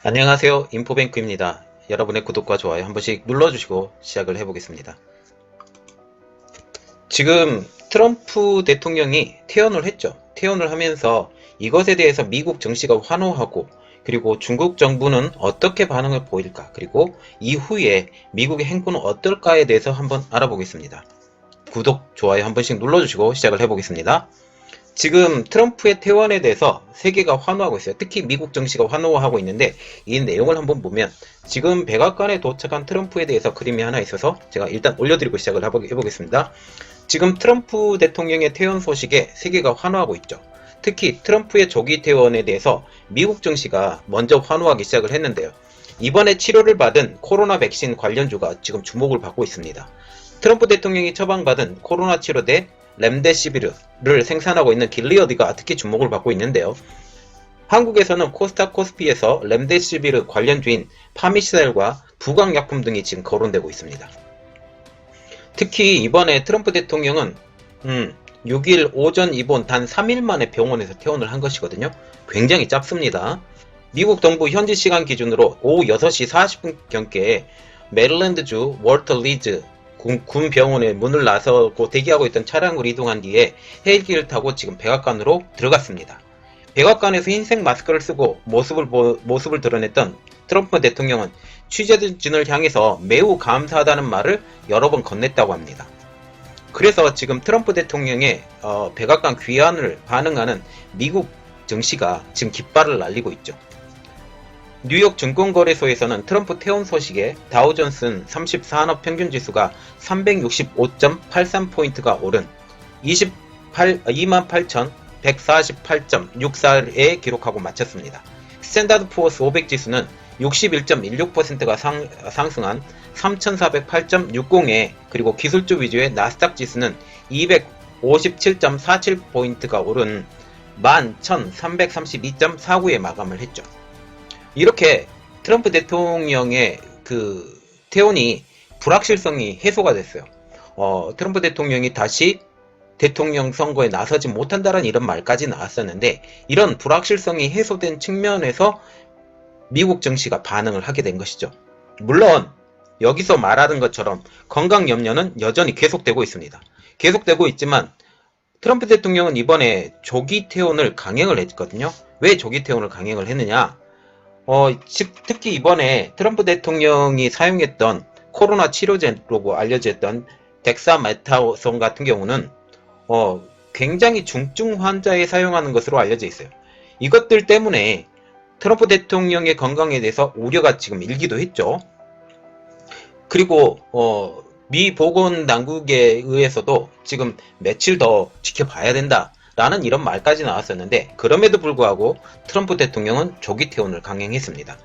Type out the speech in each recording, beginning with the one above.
안녕하세요. 인포뱅크입니다. 여러분의 구독과 좋아요 한 번씩 눌러주시고 시작을 해보겠습니다. 지금 트럼프 대통령이 퇴원을 했죠. 퇴원을 하면서 이것에 대해서 미국 정치가 환호하고 그리고 중국 정부는 어떻게 반응을 보일까 그리고 이후에 미국의 행보는 어떨까에 대해서 한번 알아보겠습니다. 구독, 좋아요 한 번씩 눌러주시고 시작을 해보겠습니다. 지금 트럼프의 퇴원에 대해서 세계가 환호하고 있어요. 특히 미국 정치가 환호하고 있는데 이 내용을 한번 보면 지금 백악관에 도착한 트럼프에 대해서 그림이 하나 있어서 제가 일단 올려드리고 시작을 해보겠습니다. 지금 트럼프 대통령의 퇴원 소식에 세계가 환호하고 있죠. 특히 트럼프의 조기 퇴원에 대해서 미국 정치가 먼저 환호하기 시작을 했는데요. 이번에 치료를 받은 코로나 백신 관련주가 지금 주목을 받고 있습니다. 트럼프 대통령이 처방받은 코로나 치료제 렘데시비르를 생산하고 있는 길리어드가 특히 주목을 받고 있는데요. 한국에서는 코스타 코스피에서 렘데시비르 관련주인 파미셀과 부강약품 등이 지금 거론되고 있습니다. 특히 이번에 트럼프 대통령은 음, 6일 오전 입원 단 3일 만에 병원에서 퇴원을 한 것이거든요. 굉장히 짧습니다. 미국 동부 현지 시간 기준으로 오후 6시 40분경께 메릴랜드주 월터 리즈 군, 군 병원의 문을 나서고 대기하고 있던 차량으로 이동한 뒤에 헬기를 타고 지금 백악관으로 들어갔습니다. 백악관에서 흰색 마스크를 쓰고 모습을, 보, 모습을 드러냈던 트럼프 대통령은 취재진을 향해서 매우 감사하다는 말을 여러 번 건넸다고 합니다. 그래서 지금 트럼프 대통령의 어, 백악관 귀환을 반응하는 미국 증시가 지금 깃발을 날리고 있죠. 뉴욕 증권거래소에서는 트럼프 퇴원 소식에 다우존슨 30산업 평균 지수가 365.83포인트가 오른 28, 28,148.64에 기록하고 마쳤습니다. 스탠다드 포어스 500 지수는 61.16%가 상, 상승한 3,408.60에 그리고 기술주 위주의 나스닥 지수는 257.47포인트가 오른 11,332.49에 마감을 했죠. 이렇게 트럼프 대통령의 그 퇴원이 불확실성이 해소가 됐어요. 어, 트럼프 대통령이 다시 대통령 선거에 나서지 못한다는 이런 말까지 나왔었는데 이런 불확실성이 해소된 측면에서 미국 정치가 반응을 하게 된 것이죠. 물론 여기서 말하는 것처럼 건강 염려는 여전히 계속되고 있습니다. 계속되고 있지만 트럼프 대통령은 이번에 조기 퇴원을 강행을 했거든요. 왜 조기 퇴원을 강행을 했느냐? 어, 특히 이번에 트럼프 대통령이 사용했던 코로나 치료제로 알려졌던 덱사메타손 같은 경우는 어, 굉장히 중증 환자에 사용하는 것으로 알려져 있어요. 이것들 때문에 트럼프 대통령의 건강에 대해서 우려가 지금 일기도 했죠. 그리고 어, 미 보건 당국에 의해서도 지금 며칠 더 지켜봐야 된다. 라는 이런 말까지 나왔었는데 그럼에도 불구하고 트럼프 대통령은 조기 퇴원을 강행했습니다.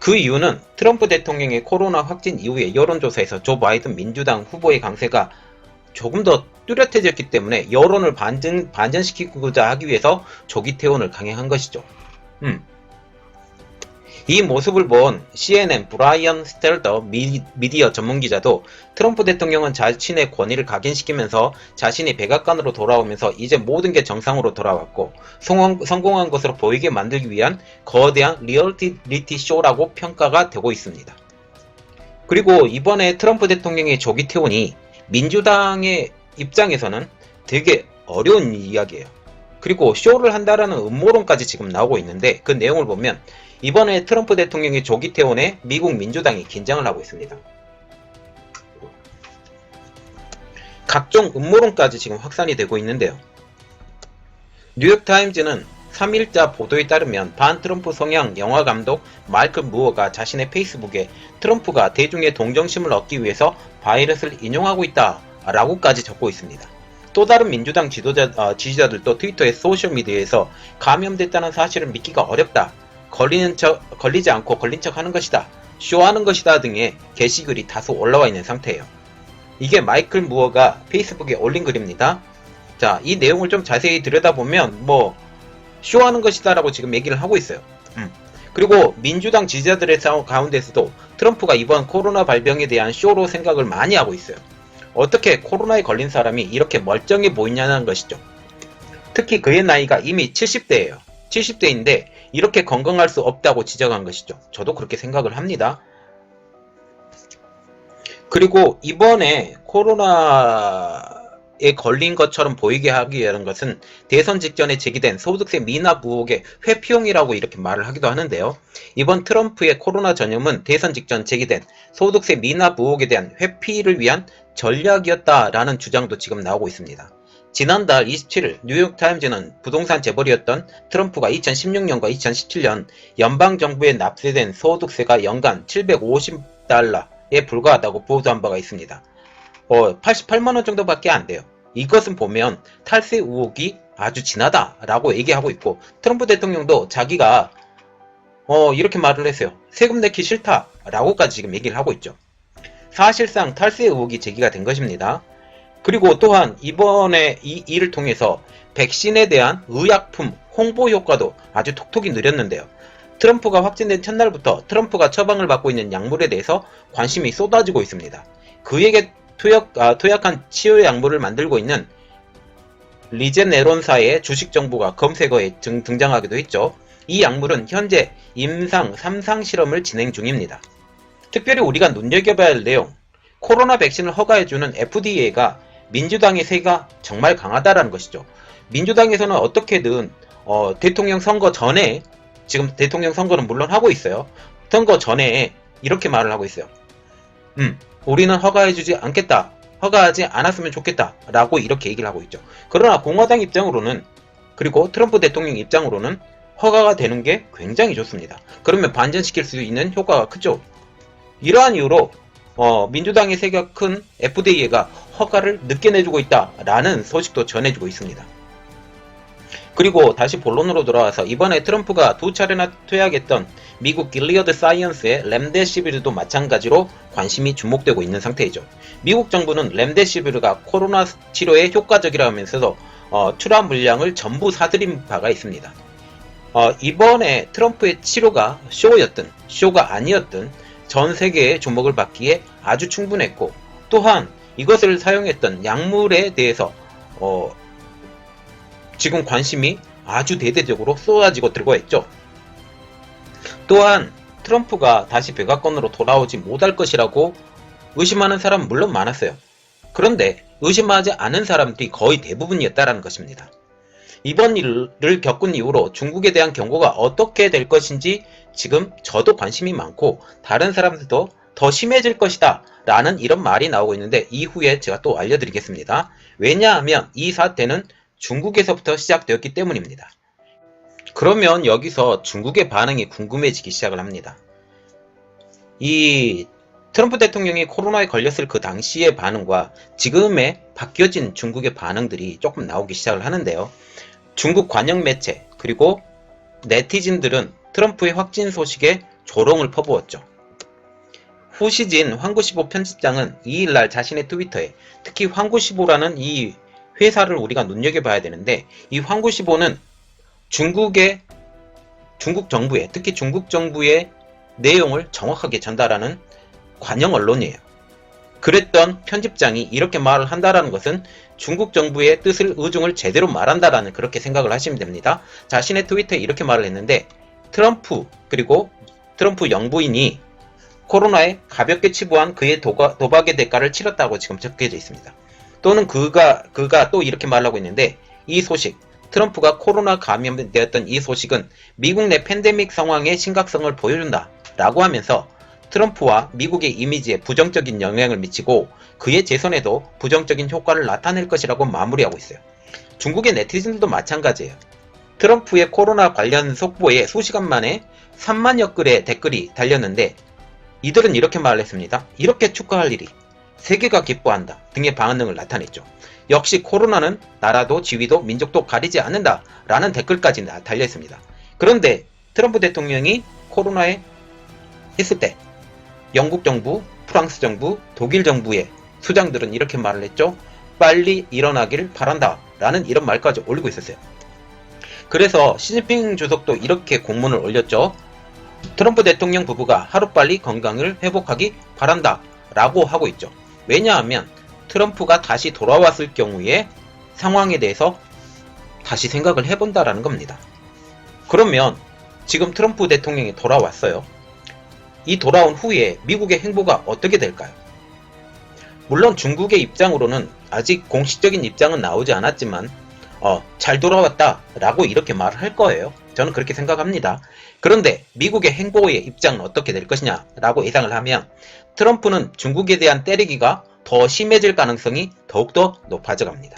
그 이유는 트럼프 대통령의 코로나 확진 이후에 여론조사에서 조 바이든 민주당 후보의 강세가 조금 더 뚜렷해졌기 때문에 여론을 반전, 반전시키고자 하기 위해서 조기 퇴원을 강행한 것이죠. 음. 이 모습을 본 CNN 브라이언 스텔더 미디어 전문기자도 트럼프 대통령은 자신의 권위를 각인시키면서 자신이 백악관으로 돌아오면서 이제 모든 게 정상으로 돌아왔고 성공, 성공한 것으로 보이게 만들기 위한 거대한 리얼리티 쇼라고 평가가 되고 있습니다. 그리고 이번에 트럼프 대통령의 조기 퇴원이 민주당의 입장에서는 되게 어려운 이야기예요. 그리고 쇼를 한다라는 음모론까지 지금 나오고 있는데 그 내용을 보면 이번에 트럼프 대통령의 조기 퇴원에 미국 민주당이 긴장을 하고 있습니다. 각종 음모론까지 지금 확산이 되고 있는데요. 뉴욕타임즈는 3일자 보도에 따르면 반 트럼프 성향 영화 감독 마이클 무어가 자신의 페이스북에 트럼프가 대중의 동정심을 얻기 위해서 바이러스를 인용하고 있다 라고까지 적고 있습니다. 또 다른 민주당 지도자, 어, 지지자들도 트위터에 소셜미디어에서 감염됐다는 사실을 믿기가 어렵다. 걸리는 척, 걸리지 않고 걸린 척 하는 것이다. 쇼하는 것이다 등의 게시글이 다소 올라와 있는 상태예요. 이게 마이클 무어가 페이스북에 올린 글입니다. 자, 이 내용을 좀 자세히 들여다보면 뭐 쇼하는 것이다라고 지금 얘기를 하고 있어요. 음. 그리고 민주당 지지자들의 가운데서도 트럼프가 이번 코로나 발병에 대한 쇼로 생각을 많이 하고 있어요. 어떻게 코로나에 걸린 사람이 이렇게 멀쩡해 보이냐는 것이죠. 특히 그의 나이가 이미 70대예요. 70대인데 이렇게 건강할 수 없다고 지적한 것이죠. 저도 그렇게 생각을 합니다. 그리고 이번에 코로나에 걸린 것처럼 보이게 하기 위한 것은 대선 직전에 제기된 소득세 미납 의혹의 회피용이라고 이렇게 말을 하기도 하는데요. 이번 트럼프의 코로나 전염은 대선 직전 제기된 소득세 미납 의혹에 대한 회피를 위한 전략이었다라는 주장도 지금 나오고 있습니다. 지난달 27일 뉴욕타임즈는 부동산 재벌이었던 트럼프가 2016년과 2017년 연방정부에 납세된 소득세가 연간 750달러에 불과하다고 보도한 바가 있습니다. 어, 88만원 정도밖에 안 돼요. 이것은 보면 탈세 의혹이 아주 진하다라고 얘기하고 있고 트럼프 대통령도 자기가 어, 이렇게 말을 했어요. 세금 내기 싫다라고까지 지금 얘기를 하고 있죠. 사실상 탈세 의혹이 제기가 된 것입니다. 그리고 또한 이번에 이 일을 통해서 백신에 대한 의약품 홍보 효과도 아주 톡톡히 느렸는데요. 트럼프가 확진된 첫날부터 트럼프가 처방을 받고 있는 약물에 대해서 관심이 쏟아지고 있습니다. 그에게 투약, 아, 투약한 치료 약물을 만들고 있는 리제네론사의 주식 정보가 검색어에 등, 등장하기도 했죠. 이 약물은 현재 임상 3상 실험을 진행 중입니다. 특별히 우리가 눈여겨봐야 할 내용, 코로나 백신을 허가해주는 FDA가 민주당의 세가 정말 강하다라는 것이죠. 민주당에서는 어떻게든 어, 대통령 선거 전에 지금 대통령 선거는 물론 하고 있어요. 선거 전에 이렇게 말을 하고 있어요. 음, 우리는 허가해주지 않겠다. 허가하지 않았으면 좋겠다. 라고 이렇게 얘기를 하고 있죠. 그러나 공화당 입장으로는 그리고 트럼프 대통령 입장으로는 허가가 되는 게 굉장히 좋습니다. 그러면 반전시킬 수 있는 효과가 크죠. 이러한 이유로 어, 민주당의 세가 큰 FDA가 허가를 늦게 내주고 있다라는 소식도 전해주고 있습니다. 그리고 다시 본론으로 돌아와서 이번에 트럼프가 두 차례나 투약했던 미국 길리어드 사이언스의 렘데시비르도 마찬가지로 관심이 주목되고 있는 상태이죠. 미국 정부는 렘데시비르가 코로나 치료에 효과적이라 하면서도 어, 출하 물량을 전부 사들인 바가 있습니다. 어, 이번에 트럼프의 치료가 쇼였든 쇼가 아니었든 전 세계의 주목을 받기에 아주 충분했고 또한 이것을 사용했던 약물에 대해서 어, 지금 관심이 아주 대대적으로 쏟아지고 들고 있죠. 또한 트럼프가 다시 백악관으로 돌아오지 못할 것이라고 의심하는 사람은 물론 많았어요. 그런데 의심하지 않은 사람들이 거의 대부분이었다라는 것입니다. 이번 일을 겪은 이후로 중국에 대한 경고가 어떻게 될 것인지 지금 저도 관심이 많고 다른 사람들도 더 심해질 것이다 라는 이런 말이 나오고 있는데 이후에 제가 또 알려드리겠습니다. 왜냐하면 이 사태는 중국에서부터 시작되었기 때문입니다. 그러면 여기서 중국의 반응이 궁금해지기 시작을 합니다. 이 트럼프 대통령이 코로나에 걸렸을 그 당시의 반응과 지금의 바뀌어진 중국의 반응들이 조금 나오기 시작을 하는데요. 중국 관영 매체 그리고 네티즌들은 트럼프의 확진 소식에 조롱을 퍼부었죠. 후시진 황구시보 편집장은 2일날 자신의 트위터에 특히 황구시보라는 이 회사를 우리가 눈여겨봐야 되는데 이 황구시보는 중국의 중국 정부의 특히 중국 정부의 내용을 정확하게 전달하는 관영 언론이에요. 그랬던 편집장이 이렇게 말을 한다라는 것은 중국 정부의 뜻을 의중을 제대로 말한다라는 그렇게 생각을 하시면 됩니다. 자신의 트위터에 이렇게 말을 했는데 트럼프 그리고 트럼프 영부인이 코로나에 가볍게 치부한 그의 도가, 도박의 대가를 치렀다고 지금 적혀져 있습니다. 또는 그가 그가 또 이렇게 말하고 있는데 이 소식 트럼프가 코로나 감염되었던 이 소식은 미국 내 팬데믹 상황의 심각성을 보여준다 라고 하면서 트럼프와 미국의 이미지에 부정적인 영향을 미치고 그의 재선에도 부정적인 효과를 나타낼 것이라고 마무리하고 있어요. 중국의 네티즌들도 마찬가지예요. 트럼프의 코로나 관련 속보에 수시간 만에 3만여 글의 댓글이 달렸는데 이들은 이렇게 말했습니다. 이렇게 축하할 일이 세계가 기뻐한다 등의 반응을 나타냈죠. 역시 코로나는 나라도 지위도 민족도 가리지 않는다 라는 댓글까지 달렸습니다. 그런데 트럼프 대통령이 코로나에 했을 때 영국 정부, 프랑스 정부, 독일 정부의 수장들은 이렇게 말을 했죠. 빨리 일어나기를 바란다 라는 이런 말까지 올리고 있었어요. 그래서 시진핑 주석도 이렇게 공문을 올렸죠. 트럼프 대통령 부부가 하루빨리 건강을 회복하기 바란다 라고 하고 있죠. 왜냐하면 트럼프가 다시 돌아왔을 경우에 상황에 대해서 다시 생각을 해본다라는 겁니다. 그러면 지금 트럼프 대통령이 돌아왔어요. 이 돌아온 후에 미국의 행보가 어떻게 될까요? 물론 중국의 입장으로는 아직 공식적인 입장은 나오지 않았지만 어, 잘 돌아왔다 라고 이렇게 말을 할 거예요. 저는 그렇게 생각합니다. 그런데 미국의 행보의 입장은 어떻게 될 것이냐 라고 예상을 하면 트럼프는 중국에 대한 때리기가 더 심해질 가능성이 더욱더 높아져 갑니다.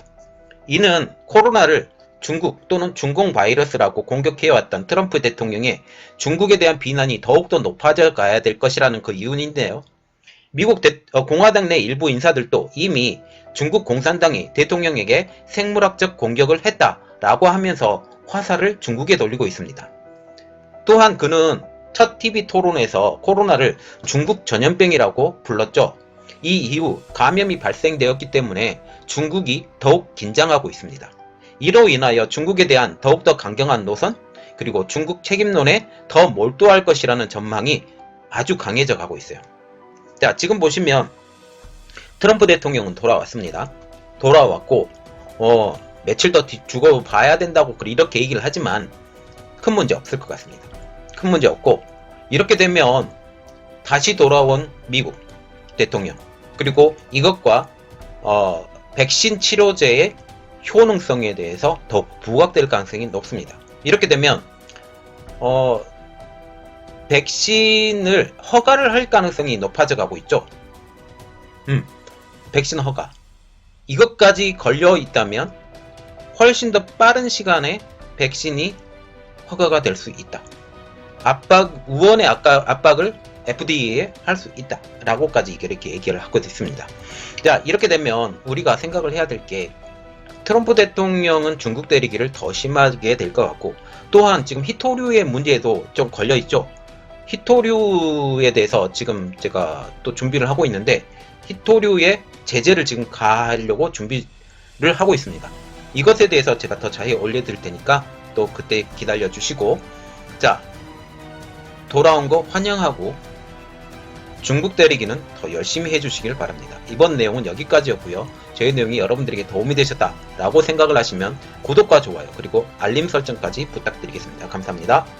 이는 코로나를 중국 또는 중공 바이러스라고 공격해왔던 트럼프 대통령의 중국에 대한 비난이 더욱더 높아져 가야 될 것이라는 그 이유인데요. 미국 대- 어, 공화당 내 일부 인사들도 이미 중국 공산당이 대통령에게 생물학적 공격을 했다라고 하면서 화살을 중국에 돌리고 있습니다. 또한 그는 첫 TV 토론에서 코로나를 중국 전염병이라고 불렀죠. 이 이후 감염이 발생되었기 때문에 중국이 더욱 긴장하고 있습니다. 이로 인하여 중국에 대한 더욱더 강경한 노선, 그리고 중국 책임론에 더 몰두할 것이라는 전망이 아주 강해져 가고 있어요. 자, 지금 보시면 트럼프 대통령은 돌아왔습니다. 돌아왔고, 어, 며칠 더 뒤- 두고 봐야 된다고 이렇게 얘기를 하지만 큰 문제 없을 것 같습니다. 큰 문제 없고, 이렇게 되면 다시 돌아온 미국 대통령, 그리고 이것과 어, 백신 치료제의 효능성에 대해서 더욱 부각될 가능성이 높습니다. 이렇게 되면 어, 백신을 허가를 할 가능성이 높아져 가고 있죠. 음, 백신 허가. 이것까지 걸려 있다면 훨씬 더 빠른 시간에 백신이 허가가 될 수 있다. 압박, 우원의 압박, 압박을 FDA에 할 수 있다. 라고까지 이렇게 얘기를 하고 있습니다. 자, 이렇게 되면 우리가 생각을 해야 될 게 트럼프 대통령은 중국 때리기를 더 심하게 될 것 같고 또한 지금 히토류의 문제도 좀 걸려 있죠. 히토류에 대해서 지금 제가 또 준비를 하고 있는데 히토류의 제재를 지금 가하려고 준비를 하고 있습니다. 이것에 대해서 제가 더 자세히 올려드릴 테니까 또 그때 기다려 주시고 자 돌아온 거 환영하고 중국 때리기는 더 열심히 해주시길 바랍니다. 이번 내용은 여기까지였고요. 저희 내용이 여러분들에게 도움이 되셨다라고 생각을 하시면 구독과 좋아요 그리고 알림 설정까지 부탁드리겠습니다. 감사합니다.